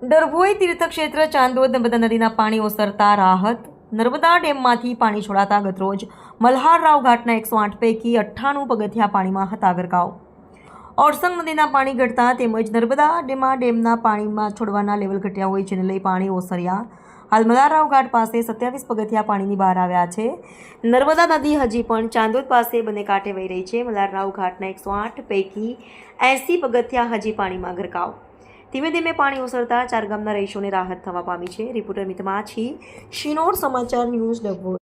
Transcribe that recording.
ડરભોઈ તીર્થક્ષેત્ર ચાંદોદ નર્મદા નદીના પાણી ઓસરતા રાહત. નર્મદા ડેમમાંથી પાણી છોડાતા ગતરોજ મલ્હારરાવ ઘાટના એકસો આઠ પૈકી અઠ્ઠાણું પગથિયા પાણીમાં હતા ગરકાવ ઓરસંગ નદીના પાણી ઘટતા તેમજ નર્મદા ડેમમાં ડેમના પાણીમાં છોડવાના લેવલ ઘટ્યા હોય જેને લઈ પાણી ઓસર્યા. હાલ મલ્હારરાવ ઘાટ પાસે સત્યાવીસ પગથિયા પાણીની બહાર આવ્યા છે. નર્મદા નદી હજી પણ ચાંદોદ પાસે બંને કાંઠે વહી રહી છે. મલ્હારરાવ ઘાટના એકસો આઠ પૈકી એંસી પગથિયા હજી પાણીમાં ગરકાવ. ધીમે ધીમે પાણી ઓસરતા ચાર ગામના રહીશોને રાહત થવા પામી છે. રિપોર્ટર મિતમાં છી શિનોર સમાચાર ન્યૂઝ ડભોઈ.